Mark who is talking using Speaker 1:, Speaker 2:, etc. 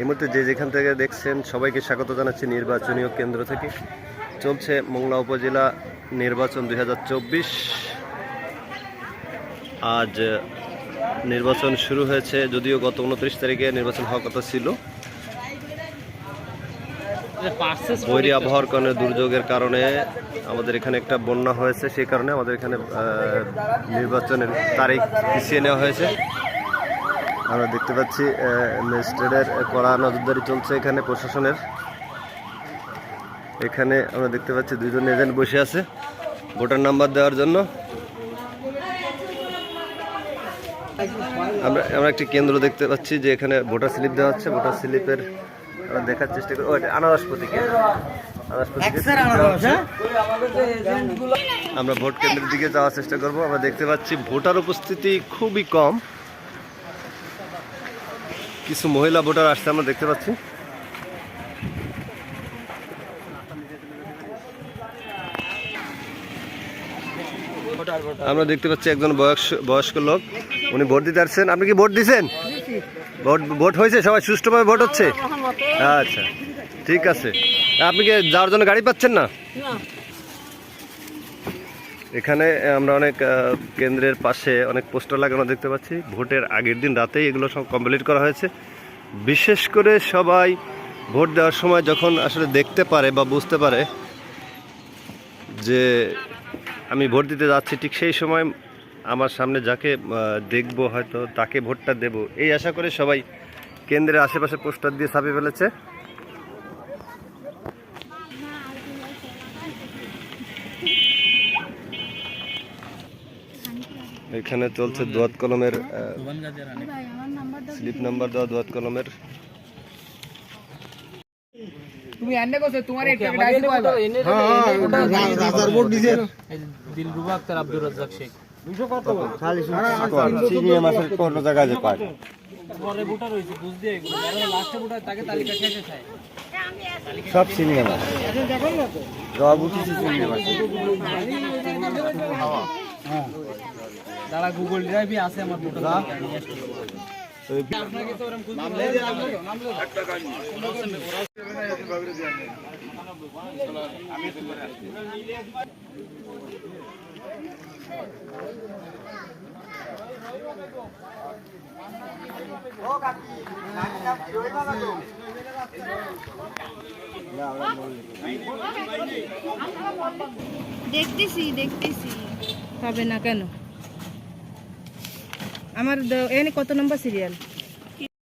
Speaker 1: এই মুহূর্তে যে যেখান থেকে দেখছেন, সবাইকে স্বাগত জানাচ্ছি নির্বাচনীয় কেন্দ্র থেকে। চলছে মোংলা উপজেলা নির্বাচন দুই হাজার চব্বিশ। আজ নির্বাচন শুরু হয়েছে, যদিও গত উনত্রিশ তারিখে নির্বাচন হওয়ার কথা ছিল। বৈরী আবহাওয়ার কারণে, দুর্যোগের কারণে আমাদের এখানে একটা বন্যা হয়েছে, সেই কারণে আমাদের এখানে নির্বাচনের তারিখ পিছিয়ে নেওয়া হয়েছে। আমরা দেখতে পাচ্ছি ম্যাজিস্ট্রেটের কড়া নজরদারি চলছে এখানে প্রশাসনের। এখানে আমরা দেখতে পাচ্ছি দুজন এজেন্ট বসে আছে ভোটার নাম্বার দেওয়ার জন্য। আমরা আমরা একটি কেন্দ্র দেখতে পাচ্ছি যে এখানে ভোটার স্লিপ দেওয়া হচ্ছে। ভোটার স্লিপের আমরা দেখার চেষ্টা করি। ও এটা আনারস প্রতীকে আনারস প্রতীকে। দেওয়া হচ্ছে। আমরা ভোট কেন্দ্রের দিকে যাওয়ার চেষ্টা করব। আমরা দেখতে পাচ্ছি ভোটার উপস্থিতি খুবই কম। কিছু মহিলা ভোটার আসছে আমরা দেখতে পাচ্ছি। আমরা দেখতে পাচ্ছি একজন বয়স বয়স্ক লোক উনি ভোট দিতে আসছেন। আপনি কি ভোট দিছেন? ভোট ভোট হয়েছে? সবাই সুষ্ঠুভাবে ভোট হচ্ছে? আচ্ছা ঠিক আছে। আপনি কি যাওয়ার জন্য গাড়ি পাচ্ছেন না। এখানে আমরা অনেক কেন্দ্রের পাশে অনেক পোস্টার লাগানো দেখতে পাচ্ছি। ভোটের আগের দিন রাতেই এগুলো সব কমপ্লিট করা হয়েছে। বিশেষ করে সবাই ভোট দেওয়ার সময় যখন আসলে দেখতে পারে বা বুঝতে পারে যে আমি ভোট দিতে যাচ্ছি, ঠিক সেই সময় আমার সামনে যাকে দেখব হয়তো তাকে ভোটটা দেব। এই আশা করে সবাই কেন্দ্রের আশেপাশে পোস্টার দিয়ে ছাপিয়ে ফেলেছে। এখানে চলছে দোয়াত কলমের স্লিপ নাম্বার দেওয়া দোয়াত কলমের।
Speaker 2: তুমি এনে কোসে তোমার একটা ডাইসি পাইবা
Speaker 3: রাজার ভোট দিছে।
Speaker 2: দিলরুবা আক্তার আব্দুর রাজ্জাক শেখ।
Speaker 3: চিনিয়ে মাছের কোন জায়গায় যে পায়।
Speaker 2: পরে ভোটার হইছে বুঝ দিয়ে এগুলো। লাস্টে ভোটার তাকে তালিকা শেষে চায়।
Speaker 3: সব জবাব উঠেছে চিনিয়ে মাছ
Speaker 2: যারা গুগল ড্রাইভে আছে আমার ভোটার তালিকা নিয়ে আসতে আপনাকে তো ওরকম
Speaker 4: দেখতেছি দেখতেছি হবে না কেন? আমার এনে কত নম্বর সিরিয়াল